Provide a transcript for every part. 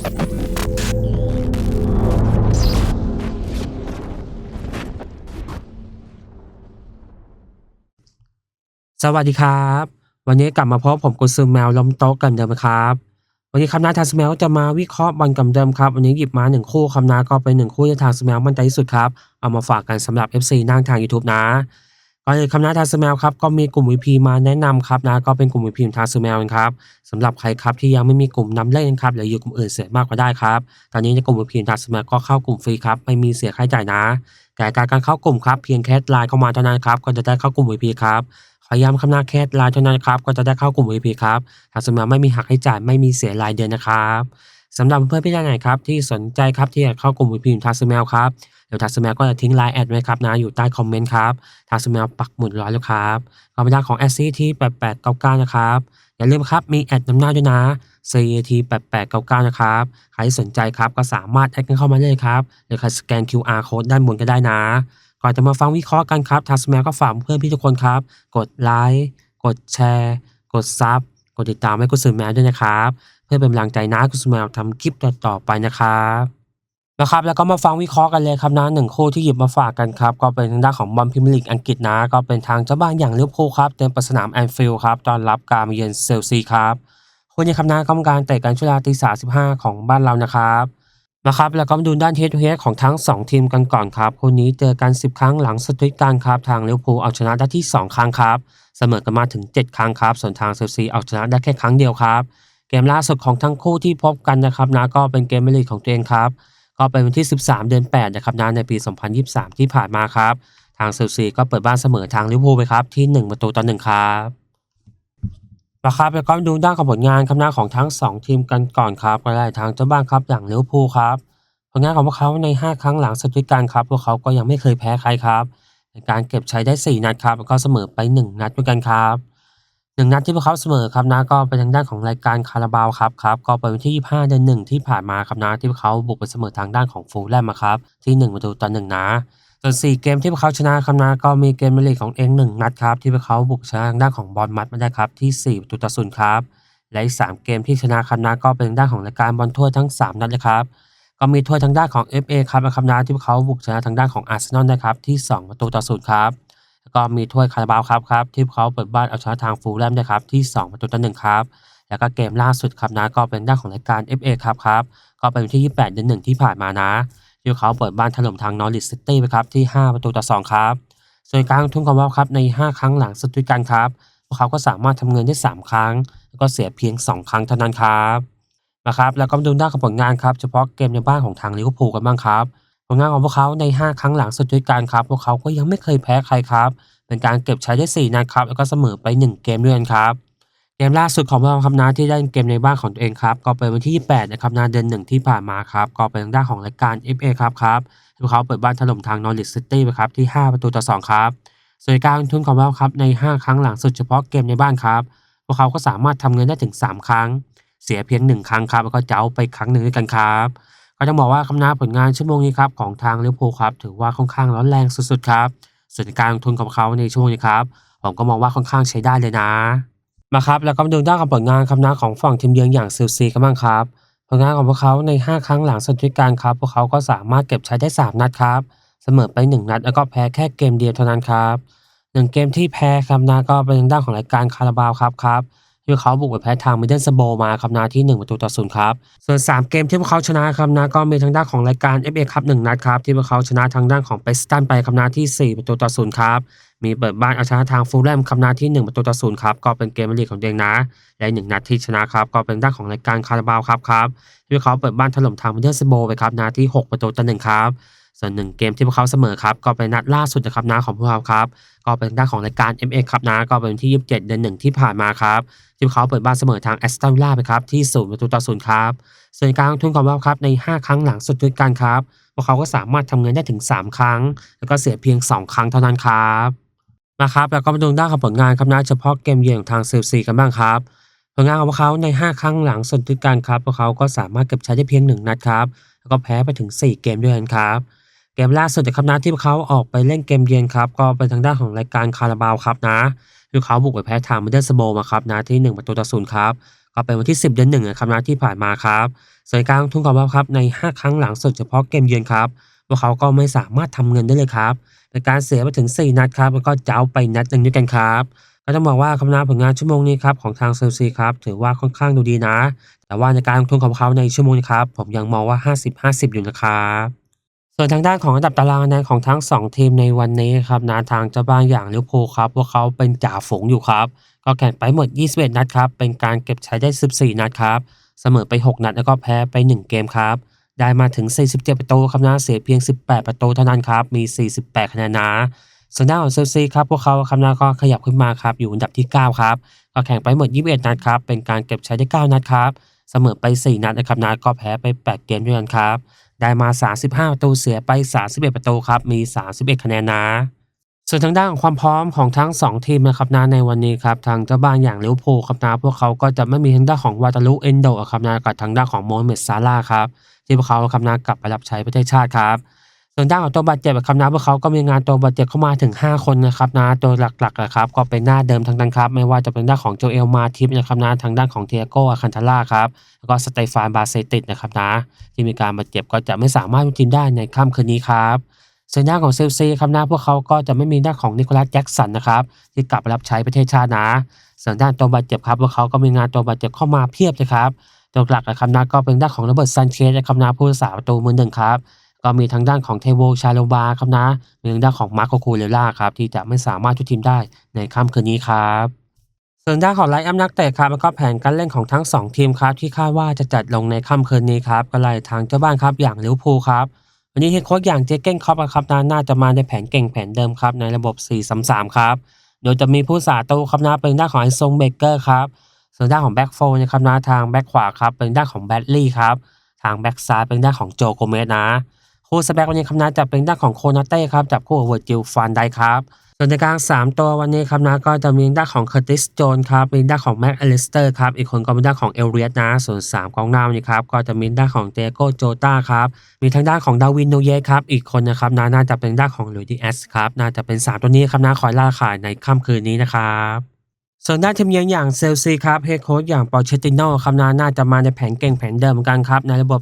สวัสดีครับ วันนี้กลับมาพบผมกุนซือแมวล้มโต๊ะกันเดิมครับ วันนี้ครับนาทางสแมวจะมาวิเคราะห์บอลกับเดิมครับวันนี้หยิบมาหนึ่งคู่ครับนาก็เป็นหนึ่งคู่ที่ทางสแมวมั่นใจที่สุดครับ เอามาฝากกันสำหรับ FC นั่งทาง YouTube นะ ก่อนอื่นคำนาทางสแมวครับก็มีกลุ่ม VP มาแนะนำครับนะก็เป็นกลุ่ม VP ของทางสแมวครับสำหรับใครครับที่ยังไม่มีกลุ่มนำเล่นครับหรืออยู่กลุ่มอื่นเสียมากกว่าได้ครับตอนนี้ในกลุ่ม VP ของทางสแมวก็เข้ากลุ่มฟรีครับไม่มีเสียค่าใช้จ่ายนะ แต่การการเข้ากลุ่มครับเพียงแค่ไลน์เข้ามาเท่านั้นครับก็จะได้เข้ากลุ่ม VP ครับขอย้ำคำนาแค่ไลน์เท่านั้นครับก็จะได้เข้ากลุ่ม VIP ครับทางสมาไม่มีหักให้จ่ายไม่มีเสียรายเดือนนะครับ สำหรับเพื่อนพี่ท่านไหนครับที่สนใจครับที่อยากเข้ากลุ่ม VIP ขอทางสมาครับเดี๋ยวทางสมาก็จะทิ้งไลน์แอดไว้ครับนะอยู่ใต้คอมเมนต์ครับทางสมาปักหมุดร้อยแล้วครับก็เป็นด้านของ s c ที่8899นะครับอย่าลืมครับมีแอดนำหน้าด้วยนะ CAT 8899นะครับใครที่สนใจครับก็สามารถแอดกันเข้ามาเลยครับหรือใครสแกน QR code ด้านบนก็ได้นะก่อนจะมาฟังวิเคราะห์กันครับทางสแมก็ฝากเพื่อนพี่ทุกคนครับ กดไลค์กดแชร์ กดซับกดติดตามให้คุณสือแมวด้วยนะครับ เพื่อเป็นกำลังใจนะคุณสมวทำคลิปต่อๆไปนะครับนะครับแล้วก็มาฟังวิเคราะห์กันเลยครับนะหนึ่งคู่ที่หยิบมาฝากกันครับ ก็เป็นทางด้านของบอลพรีเมียร์ลีกอังกฤษนะ ก็เป็นทางเจ้าบ้านอย่างลิเวอร์พูลครับเต็มประสนามแอนฟิลด์ครับตอนรับการมาเยือนเชลซีครับคู่นี้ครับนะกรรมการเตะกันช่วงเวลาตีสามสิบห้าของบ้านเรานะครับนะครับแล้วก็มาดูด้านเฮดทูเฮดของทั้ง 2 ทีมกันก่อนครับคู่นี้เจอกัน 10 ครั้งหลังสตรีทกันครับทางลิเวอร์พูลเอาชนะได้ที่ 2 ครั้งครับเสมอกันมาถึง 7 ครั้งครับส่วนทางเชลซีเอาชนะได้แค่ครั้งเดียวครับ เกมล่าสุดของทั้งคู่ที่พบกันนะครับนะก็เป็นเกมเมลีกของตัวเองครับ ก็เป็นวันที่ 13 เดือน 8 นะครับนะในปี 2023 ที่ผ่านมาครับ ทางเชลซีก็เปิดบ้านเสมอทางลิเวอร์พูลไปครับ ที่ 1 ประตูต่อ1ครับนะครับแล้วก็ดูด้านของผลงานคำหน้าของทั้ง 2 ทีมกันก่อนครับ ก็ได้ทางเจ้าบ้านครับอย่างลิเวอร์พูลครับผลงานของพวกเขาใน 5 ครั้งหลังสตรีทกันครับ พวกเขาก็ยังไม่เคยแพ้ใครครับ ในการเก็บชัยได้ 4 นัดครับแล้วก็เสมอไป 1 นัดด้วยกันครับ หนึ่งนัดที่พวกเขาเสมอครับนะก็เป็นทางด้านของรายการคาราบาวครับครับก็เป็นวันที่ 25 เดือนหนึ่งที่ผ่านมาครับนะที่พวกเขาบุกไปเสมอทางด้านของฟูลแลมมาครับที่ 1 ประตูต่อ1นะส่วน4เกมที่พวกเขาชนะครับนะก็มีเกมเมลีกของเอง1นัดครับที่พวกเขาบุกชนะทางด้านของบอลมัดมาได้ครับที่4ประตูต่อ0ครับและอีก3เกมที่ชนะครับนะก็เป็นทางด้านของรายการบอลถ้วทั้ง 3 นัดเลยครับก็มีถ้วยทางด้านของ FA ครับนะครับนะที่พวกเขาบุกชนะทางด้านของอาร์เซนอลนะครับที่ 2 ประตูต่อศูนย์ครับ แล้วก็มีถ้วยคาราบาวครับครับที่เขาเปิดบ้านเอาชนะทางฟูลแลมนะครับที่2ประตูต่อหนึ่งครับแล้วก็เกมล่าสุดครับนะก็เป็นด้านของรายการ FA ครับครับก็เป็นวันที่ 28 เดือนหนึ่งที่ผ่านมานะที่เขาเปิดบ้านถล่มทางนอริสซิตี้ไปครับที่ 5 ประตูต่อ2ครับส่วนการลงทุนของเราครับใน 5 ครั้งหลังสุดด้วยกันครับพวกเขาก็สามารถทำเงินได้ 3 ครั้ง แล้วก็เสียเพียง 2 ครั้งเท่านั้นครับนะครับแล้วก็มาดูด้านของผลงานครับเฉพาะเกมในบ้านของทางลิเวอร์พูลกันบ้างครับ ผลงานของพวกเขาใน 5 ครั้งหลังสุดด้วยกันครับ พวกเขาก็ยังไม่เคยแพ้ใครครับ เป็นการเก็บใช้ได้ 4นัดครับ แล้วก็เสมอไป 1 เกมด้วยกันครับ เกมล่าสุดของพวกเราครับนะที่ได้เกมในบ้านของตัวเองครับ ก็เป็นวันที่ 28 นะครับนาเดือนหนึ่งที่ผ่านมาครับ ก็เป็นทางด้านของรายการ FA ครับครับพวกเขาเปิดบ้านถล่มทางนอริสซิตี้ไปครับที่ 5 ประตูต่อ 2 ครับ ส่วนการลงทุนของพวกเราครับใน 5 ครั้งหลังสุดเฉพาะเกมในบ้านครับ พวกเขาก็สามารถทำเงินได้ถึง 3 ครั้ง เสียเพียงหนึ่งครั้งครับ แล้วก็เจ้าไปครั้งหนึ่งด้วยกันครับ ก็ต้องบอกว่าคำนาผลงานชั่วโมงนี้ครับของทางลิเวอร์พูลครับถือว่าค่อนข้างร้อนแรงสุดๆครับส่วนการลงทุนของเขาในช่วงนี้ครับผมก็มองว่าค่อนข้างใช้ได้เลยนะมาครับแล้วก็มาดูด้านของผลงานคำนาของฝั่งทีมเยือนอย่างเซลซีกันบ้างครับผลงานของพวกเขาใน 5 ครั้งหลังสุดด้วยกันครับพวกเขาก็สามารถเก็บใช้ได้ 3 นัดครับเสมอไป 1 นัด แล้วก็แพ้แค่เกมเดียวเท่านั้นครับหนึ่งเกมที่แพ้ครับนะก็เป็นด้านของรายการคาราบาวครับครับ ที่เขาบุกไปแพ้ทางมิดเดิลสโบมาครับนาที่ 1 ประตูต่อศูนย์ครับ ส่วน 3 เกมที่พวกเขาชนะครับนะก็มีทางด้านของรายการ FA ครับ1นัดครับที่พวกเขาชนะทางด้านของเปสตันไปครับนาที่ 4 ประตูต่อศูนย์ครับมีเปิดบ้านเอาชนะทางฟูลแลมครับนาที่ 1 ประตูต่อศูนย์ครับก็เป็นเกมลีกของเดงนะ และหนึ่งนัดที่ชนะครับก็เป็นด้านของรายการคาราบาวครับครับที่พวกเขาเปิดบ้านถล่มทางมิดเดิลสโบไปครับนาที่ 6 ประตูต่อหนึ่งครับ ส่วนหนึ่งเกมที่พวกเขาเสมอครับก็เป็นนัดล่าสุดนะครับนะของพวกเขาครับก็เป็นด้านของรายการ FA ครับนะก็เป็นที่ 27 เดือนหนึ่งที่ผ่านมาครับที่พวกเขาเปิดบ้านเสมอทางแอสตันวิลล่าไปครับที่ศูนย์ประตูต่อศูนย์ครับส่วนการลงทุนของพวกเราครับใน 5 ครั้งหลังสุดด้วยกันครับพวกเขาก็สามารถทำเงินได้ถึง 3 ครั้ง แล้วก็เสียเพียง 2 ครั้งเท่านั้นครับนะครับแล้วก็มาดูด้านของผลงานครับนะเฉพาะเกมเยือนของทางเซลซีกันบ้างครับผลงานของพวกเขาใน 5 ครั้งหลังสุดด้วยกันครับพวกเขาก็สามารถเก็บใช้ได้เพียง1นัดครับแล้วก็แพ้ไปถึง 4 เกมด้วยกันครับ เกมล่าสุดนะครับนะที่พวกเขาออกไปเล่นเกมเยือนครับก็เป็นทางด้านของรายการคาราบาวครับนะคือเขาบุกไปแพ้ทางมิเดิลสโบมาครับนะที่ 1 ประตูต่อศูนย์ครับก็เป็นวันที่ 10 เดือน1นะครับนะที่ผ่านมาครับส่วนการทุนของเราครับใน 5 ครั้งหลังสุดเฉพาะเกมเยือนครับพวกเขาก็ไม่สามารถทำเงินได้เลยครับเป็นการเสียไปถึง 4 นัดครับแล้วก็เจ้าไปนัดหนึ่งด้วยกันครับก็ต้องบอกว่าคำนาผลงานชั่วโมงนี้ครับของทางเซลซีครับถือว่าค่อนข้างดูดีนะ แต่ว่าในการลงทุนของเขาในชั่วโมงนี้ครับผมยังมองว่า 50-50 อยู่นะครับ ส่วนทางด้านของอันดับตารางคะแนนของทั้ง 2 ทีมในวันนี้ครับนะทางเจ้าบ้านอย่างลิเวอร์พูลครับพวกเขาเป็นจ่าฝูงอยู่ครับ ก็แข่งไปหมด 21 นัดครับ เป็นการเก็บใช้ได้ 14 นัดครับ เสมอไป 6 นัดแล้วก็แพ้ไป 1 เกมครับ ได้มาถึง 47 ประตูครับนะเสียเพียง 18 ประตูเท่านั้นครับ มี 48 คะแนนนะส่วนด้านของเซลซีครับพวกเขาครับนะก็ขยับขึ้นมาครับอยู่อันดับที่ 9 ครับ ก็แข่งไปหมด 21 นัดครับเป็นการเก็บใช้ได้ 9 นัดครับเสมอไป 4 นัดนะครับนะก็แพ้ไป 8 เกมด้วยกันครับ ได้มา 35 ประตูเสียไป 31 ประตูครับ มี 31 คะแนนนะ ส่วนทางด้านของความพร้อมของทั้ง 2 ทีมนะครับนะในวันนี้ครับทางเจ้าบ้านอย่างลิเวอร์พูลครับนะพวกเขาก็จะไม่มีทางด้านของวาตาลุเอนโดครับนะกับทางด้านของโมฮัมเหม็ดซาลาครับที่พวกเขาครับนะกลับไปรับใช้ประเทศชาติครับ ส่วนด้านของตัวบาดเจ็บครับนะพวกเขาก็มีงานตัวบาดเจ็บเข้ามาถึง 5 คนนะครับนะโดยหลักๆนะครับก็เป็นหน้าเดิมทั้งนั้นครับไม่ว่าจะเป็นด้านของโจเอลมาทิปนะครับนะทางด้านของเทียโกอาคันทาร่าครับแล้วก็สเตฟานบาเซติสนะครับนะที่มีการบาดเจ็บก็จะไม่สามารถร่วมทีมได้ในค่ำคืนนี้ครับส่วนด้านของเซลซีครับนะพวกเขาก็จะไม่มีด้านของนิโคลัสแจ็กสันนะครับที่กลับรับใช้ประเทศชาตินะส่วนด้านตัวบาดเจ็บครับพวกเขาก็มีงานตัวบาดเจ็บเข้ามาเพียบเลยครับตัวหลักนะครับนะก็เป็นด้านของโรเบิร์ตซันเชสนะครับนะผู้รักษาประตูมือหนึ่งครับ ก็มีทางด้านของเทโวชาโลบาครับนะ มีทางด้านของมาร์โคคูเลล่าครับที่จะไม่สามารถช่วยทีมได้ในค่ำคืนนี้ครับส่วนด้านของไลน์อัพนักเตะครับแล้วก็แผนการเล่นของทั้ง 2 ทีมครับที่คาดว่าจะจัดลงในค่ำคืนนี้ครับก็ไล่ทางเจ้าบ้านครับอย่างลิเวอร์พูลครับวันนี้เฮดโค้ชอย่างเจเก้นคอปครับนะน่าจะมาในแผนเก่งแผนเดิมครับในระบบ 4-3-3 ครับโดยจะมีผู้สาตูครับนะเป็นด้านของไอซงเบเกอร์ครับส่วนด้านของแบ็กโฟนะครับนะทางแบ็กขวาครับเป็นด้านของแบดลี่ครับทางแบ็กซ้ายเป็นด้านของโจโกเมสนะ คู่สแบ็กวันนี้ครับนะจะเป็นด้านของโคนาเต้ครับจับคู่กับเวอร์จิลฟานไดครับส่วนในกลาง 3 ตัววันนี้ครับนะก็จะมีด้านของเคอร์ติสโจนครับมีด้านของแม็กอลิสเตอร์ครับอีกคนก็เป็นด้านของเอลเรียสนะส่วน 3 กองหน้านนี้ครับก็จะมีด้านของเตโกโจตาครับมีทางด้านของดาวินโนเยครับอีกคนนะครับนะน่าจะเป็นด้านของลุยดิแอสครับน่าจะเป็น 3 ตัวนี้ครับนะคอยล่าขายในค่ำคืนนี้นะครับส่วนด้านทีมเยือนอย่างเซลซีครับเฮดโค้ชอย่างปอเชติโน่ครับนะน่าจะมาในแผนเก่งแผนเดิมเหมือนกันครับในระบบ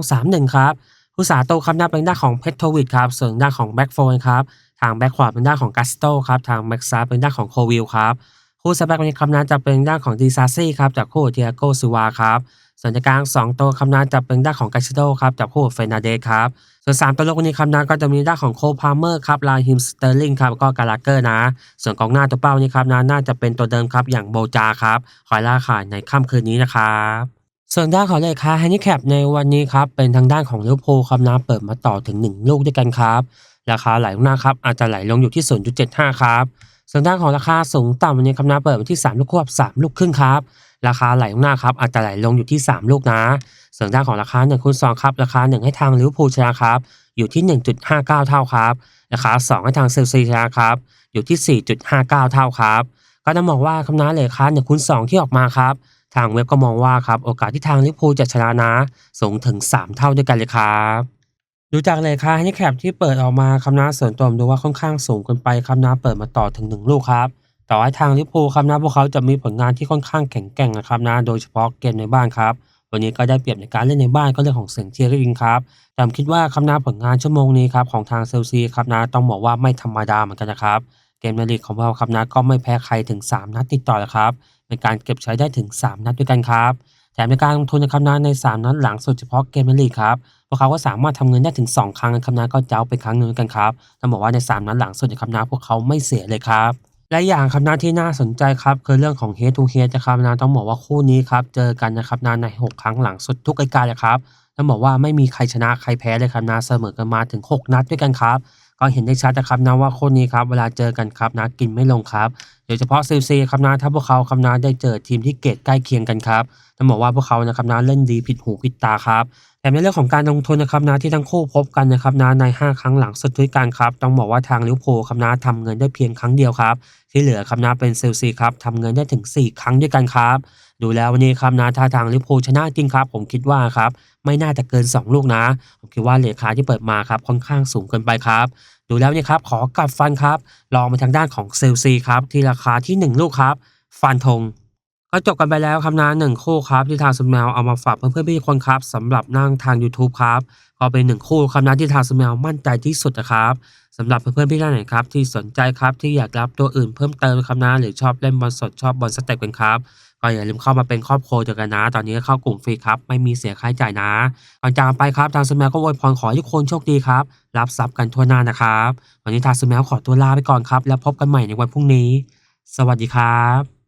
4-2-3-1 ครับ ผู้สาโตครับหน้าเป็นด้านของเพทโทวิดครับส่วนด้านของแบ็กโฟนครับทางแบ็กขวาเป็นด้านของกัสโตครับทางแบ็กซ้ายเป็นด้านของโควิลครับคู่สแบ็กวันนี้ครับนั้นจะเป็นด้านของดีซาซี่ครับจากคู่เทียโกซิวาครับส่วนกลางสองตัวคำนั้นจะเป็นด้านของกัสโตครับจากคู่เฟนาเดสครับ ส่วนสามตัวลกวันนี้คำนั้นก็จะมีด้านของโคพาร์เมอร์ครับลาฮิมสเตอร์ลิงครับก็กาลาเกอร์นะ ส่วนกองหน้าตัวเป้านี่ครับนะน่าจะเป็นตัวเดิมครับอย่างโบจาครับคอยล่าขายในค่ำคืนนี้นะครับ ส่วนด้านของเลขาแฮนดิแคปในวันนี้ครับเป็นทางด้านของลิเวอร์พูลครับนะเปิดมาต่อถึง 1 ลูกด้วยกันครับ ราคาไหลลงหน้าครับอาจจะไหลลงอยู่ที่ 0.75 ครับส่วนด้านของราคาสูงต่ำวันนี้ครับนะเปิดมาที่ 3 ลูกควบ 3 ลูกครึ่งครับ ราคาไหลลงหน้าครับอาจจะไหลลงอยู่ที่ 3 ลูกนะส่วนด้านของราคา1คูณ2ครับราคา 1 ให้ทางลิเวอร์พูลชนะครับอยู่ที่ 1.59 เท่าครับราคา 2 ให้ทางเซลซีชนะครับอยู่ที่ 4.59 เท่าครับก็ต้องมองว่าคำนาเลขา1คูณ2ที่ออกมาครับ ทางเว็บก็มองว่าครับโอกาสที่ทางลิเวอร์พูลจะชนะนะสูงถึง 3 เท่าด้วยกันเลยครับดูจากเลขาให้แคปที่เปิดออกมาคำนาส่วนตัวมดูว่าค่อนข้างสูงเกินไปคำนาเปิดมาต่อถึง 1 ลูกครับแต่อให้ทางลิเวอร์พูลคำนาพวกเขาจะมีผลงานที่ค่อนข้างแข็งแกร่งนะครับนะโดยเฉพาะเกมในบ้านครับวันนี้ก็ได้เปรียบในการเล่นในบ้านก็เรื่องของเสียงเชียร์ริงครับแต่ผมคิดว่าคำนาผลงานชั่วโมงนี้ครับของทางเซลซีครับนะต้องบอกว่าไม่ธรรมดาเหมือนกันนะครับเกมในลีกของเราครับนะก็ไม่แพ้ใครถึง 3 นัดติดต่อเลยครับ เป็นการเก็บใช้ได้ถึง 3 นัดด้วยกันครับแถมในการลงทุนในะครับนใน 3 นัดหลังสุดเฉพาะเกมในลีกครับพวกเขาก็สามารถทำเงินได้ถึง 2 ครั้งในะครับนก็เจ้าไปครั้งหนึ่งกันครับต้องบอกว่าใน 3 นัดหลังสุดในะครับนพวกเขาไม่เสียเลยครับและอย่างครับนที่น่าสนใจครับคือเรื่องของ head to head นะครับนะต้องบอกว่าคู่นี้ครับเจอกันนะครับนะใน 6 ครั้งหลังสุดทุกรายการเลยครับต้องบอกว่าไม่มีใครชนะใครแพ้เลยครับนะเสมอกันมาถึง 6 นัดด้วยกันครับ ก็เห็นได้ชัดนะครับนะว่าคู่นี้ครับเวลาเจอกันครับนะกินไม่ลงครับโดยเฉพาะซิลซีครับนะถ้าพวกเขาครับนะได้เจอทีมที่เกรดใกล้เคียงกันครับต้องบอกว่าพวกเขานะครับนะเล่นดีผิดหูผิดตาครับแถมในเรื่องของการลงทุนนะครับนะที่ทั้งคู่พบกันนะครับนะใน 5 ครั้งหลังสุดด้วยกันครับต้องบอกว่าทางลิวอร์พูลครับนะทำเงินได้เพียงครั้งเดียวครับ ที่เหลือครับนะเป็นเซลซีครับทำเงินได้ถึง 4 ครั้งด้วยกันครับ ดูแล้ววันนี้ครับนะถ้าทางลิเวอร์พูลชนะจริงครับ ผมคิดว่าครับไม่น่าจะเกิน 2 ลูกนะ ผมคิดว่าเลขาที่เปิดมาครับค่อนข้างสูงเกินไปครับดูแล้วเนี่ยครับขอกัดฟันครับลองไปทางด้านของเซลซีครับที่ราคาที่ 1 ลูกครับฟันธงก็จบกันไปแล้วครับนะหนึ่งคู่ครับที่ทางสมแมวเอามาฝากเพื่อนๆพี่ๆคนครับสำหรับนั่งทางยูทูบครับก็เป็นหนึ่งคู่ครับนะที่ทางสมแมวมั่นใจที่สุดนะครับสำหรับเพื่อนๆพี่ท่านไหนครับที่สนใจครับที่อยากรับตัวอื่นเพิ่มเติมครับนะหรือชอบเล่นบอลสดชอบบอลสเต็ปกันครับ ก็อย่าลืมเข้ามาเป็นครอบครัวเดียวกันนะ ตอนนี้เข้ากลุ่มฟรีครับ ไม่มีเสียค่าใช้จ่ายนะก่อนจากไปครับ ทางสแมวก็อวยพรขอให้ทุกคนโชคดีครับ รับทรัพย์กันทั่วหน้านะครับ วันนี้ทางสแมวขอตัวลาไปก่อนครับ แล้วพบกันใหม่ในวันพรุ่งนี้ สวัสดีครับ